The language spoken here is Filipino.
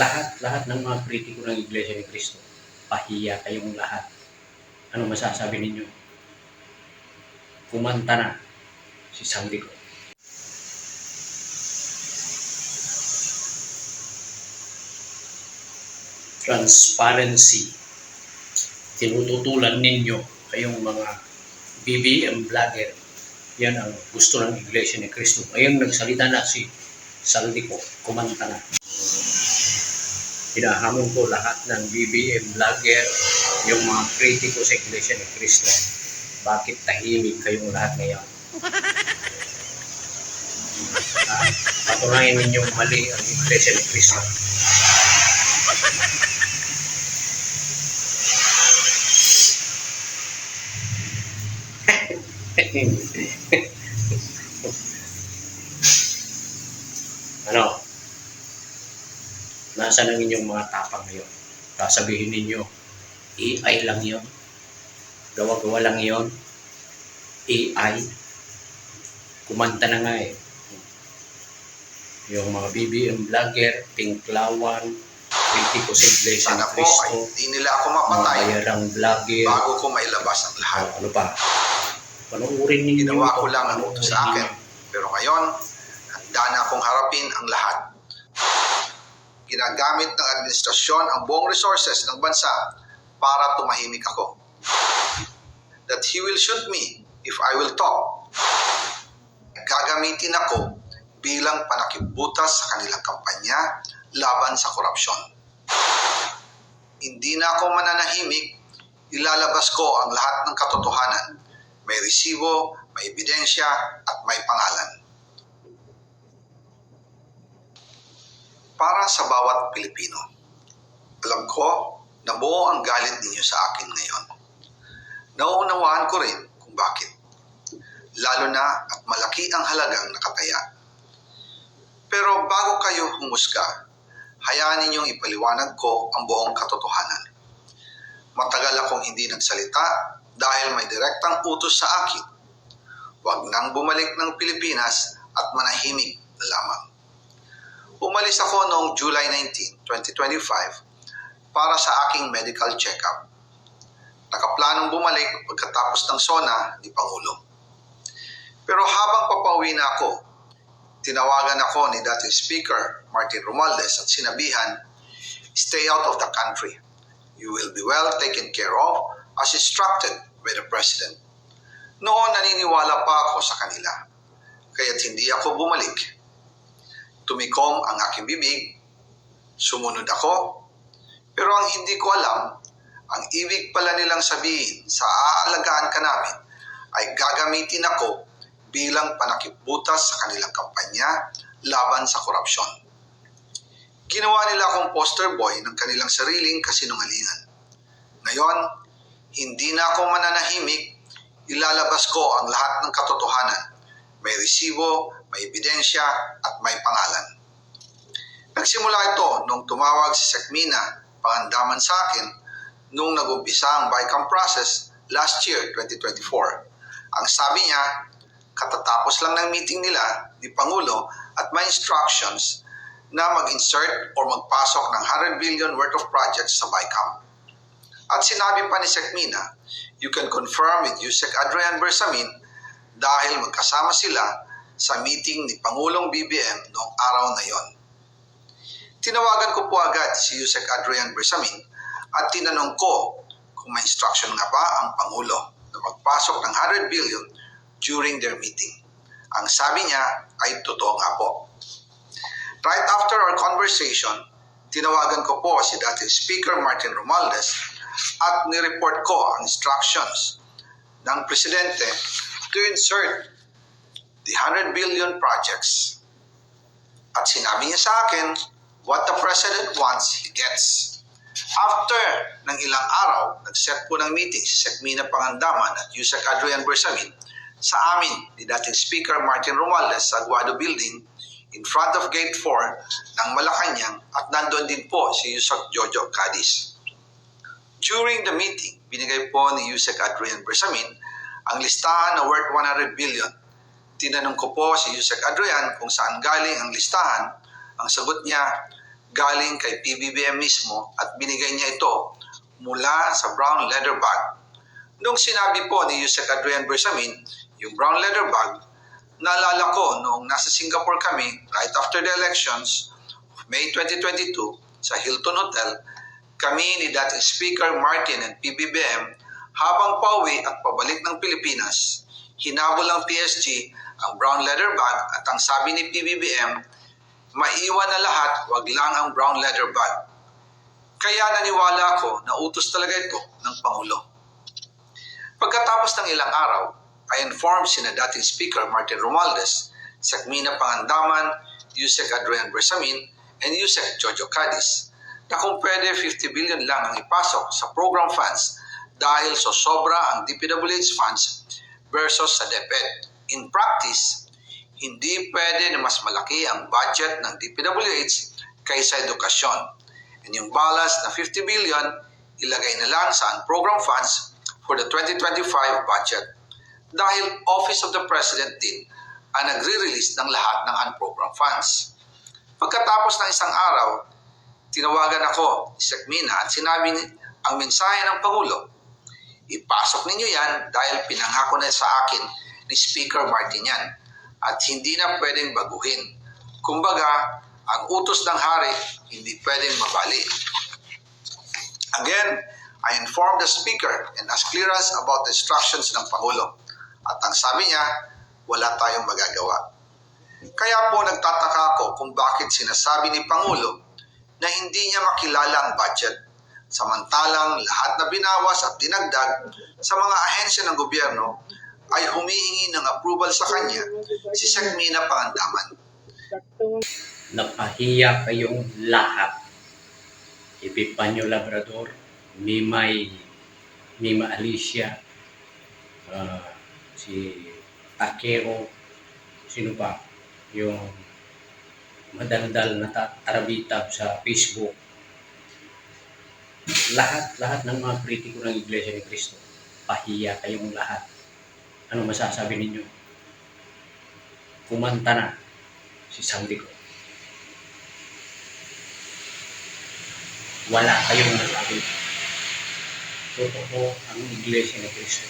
lahat, lahat ng mga kritiko ng Iglesia ni Cristo, pahiya kayong lahat. Ano masasabi ninyo? Kumanta na si Sandico. Transparency. Tinututulan ninyo kayong mga BBM vlogger. Yan ang gusto ng Iglesia ni Cristo. Ngayon nagsalita na si Saldico, kumanta na. Hinahamon ko lahat ng BBM vlogger, yung mga kritiko sa Iglesia ni Cristo. Bakit tahimik kayong lahat ngayon? Ah, patunayan ninyong mali ang Iglesia ni Cristo. ano? Nasaan ang inyong mga tapang ngayon? Sasabihin ninyo, AI lang yon Gawa-gawa lang yon AI. Kumanta na nga eh. Yung mga BBM vlogger, Tinklawan, Kritiko sa Iglesia Sana po ay Cristo, hindi nila ako mga mapatay bayarang vlogger, bago ko mailabas ang lahat. Ah, ano pa? Panuorin ninyo. Ginawa ko lang ang utos sa akin. Pero ngayon, handa na akong harapin ang lahat. Ginagamit ng administrasyon ang buong resources ng bansa para tumahimik ako. That he will shoot me if I will talk. Gagamitin ako bilang panakibutas sa kanilang kampanya laban sa korupsyon. Hindi na ako mananahimik, ilalabas ko ang lahat ng katotohanan. May resibo, may ebidensya, at may pangalan. Para sa bawat Pilipino, alam ko na buo ang galit ninyo sa akin ngayon. Nauunawaan ko rin kung bakit. Lalo na at malaki ang halagang nakataya. Pero bago kayo humusga, hayaan ninyong ipaliwanag ko ang buong katotohanan. Matagal akong hindi nagsalita dahil may direktang utos sa akin. Huwag nang bumalik ng Pilipinas at manahimik na lamang. Umalis ako noong July 19, 2025 para sa aking medical check-up. Nakaplanong bumalik pagkatapos ng SONA ni Pangulo. Pero habang papauwi na ako, tinawagan ako ni dating Speaker Martin Romualdez at sinabihan, stay out of the country. You will be well taken care of as instructed by the President. Noon naniniwala pa ako sa kanila, kaya't hindi ako bumalik. Tumikom ang aking bibig, sumunod ako, pero ang hindi ko alam, ang ibig pala nilang sabihin sa aalagaan ka namin ay gagamitin ako bilang panakibutas sa kanilang kampanya laban sa korupsyon. Ginawa nila akong poster boy ng kanilang sariling kasinungalingan. Ngayon, hindi na ako mananahimik, ilalabas ko ang lahat ng katotohanan. May resibo, may ebidensya, at may pangalan. Nagsimula ito nung tumawag si Sekmina, pangandaman sa akin, nung nag-umpisa ang BICAM process last year, 2024. Ang sabi niya, katatapos lang ng meeting nila ni Pangulo at may instructions na mag-insert or magpasok ng 100 billion worth of projects sa BICAM. At sinabi pa ni Sekmina, you can confirm with Yusek Adrian Bersamin dahil magkasama sila sa meeting ni Pangulong BBM noong araw na yon. Tinawagan ko po agad si Yusek Adrian Bersamin at tinanong ko kung may instruction nga ba ang Pangulo na magpasok ng 100 billion during their meeting. Ang sabi niya ay totoo nga po. Right after our conversation, tinawagan ko po si dating Speaker Martin Romualdez at nireport ko ang instructions ng Presidente to insert the 100 billion projects. At sinabi niya sa akin, what the President wants, he gets. After ng ilang araw, nag-set po ng meeting si Sekmina Pangandaman at Yusek Adrian Bersamin sa amin ni dating Speaker Martin Romualdez sa Aguado Building in front of Gate 4 ng Malacanang at nandun din po si Yusek Jojo Cadiz. During the meeting, binigay po ni Yusek Adrian Bersamin ang listahan na worth 100 billion. Tinanong ko po si Yusek Adrian kung saan galing ang listahan. Ang sagot niya, galing kay PBBM mismo at binigay niya ito mula sa brown leather bag. Nung sinabi po ni Yusek Adrian Bersamin, yung brown leather bag, naalala ko noong nasa Singapore kami right after the elections of May 2022 sa Hilton Hotel, kami ni dating Speaker Martin and PBBM habang pauwi at pabalik ng Pilipinas, hinabol ng PSG ang brown leather bag at ang sabi ni PBBM, maiwan na lahat, wag lang ang brown leather bag. Kaya naniwala ako na utos talaga ito ng Pangulo. Pagkatapos ng ilang araw, I informed sina dating Speaker Martin Romualdez, Sakmina Pangandaman, Yusek Adrian Bersamin, and Yusek Jojo Cadiz na kung pwede 50 billion lang ang ipasok sa program funds dahil so sobra ang DPWH funds versus sa DepEd. In practice, hindi pwede na mas malaki ang budget ng DPWH kaysa edukasyon. And yung balance na 50 billion, ilagay na lang sa program funds for the 2025 budget. Dahil Office of the President din ang nagre-release ng lahat ng unprogram funds. Pagkatapos ng isang araw, tinawagan ako ni Sekmina at sinabi ang mensahe ng Pangulo, ipasok ninyo yan dahil pinangako na sa akin ni Speaker Martin yan at hindi na pwedeng baguhin. Kumbaga, ang utos ng hari hindi pwedeng mabali. Again, I informed the Speaker and asked clearance about the instructions ng Pangulo. At ang sabi niya, wala tayong magagawa. Kaya po nagtataka ako kung bakit sinasabi ni Pangulo na hindi niya makilala ang budget samantalang lahat na binawas at dinagdag sa mga ahensya ng gobyerno ay humihingi ng approval sa kanya si Sakmina Pangandaman. Napahiya kayong lahat. Epipanyo Labrador, Mimay, Mima Alicia, ah, si Takeo, sino pa? Yung madaldal na ta- tarabitab sa Facebook. Lahat, lahat ng mga kritiko ng Iglesia ni Cristo. Pahiya kayong lahat. Ano masasabi ninyo? Kumanta na si Sandico. Wala kayong nasabi. Totoo ang Iglesia ni Cristo.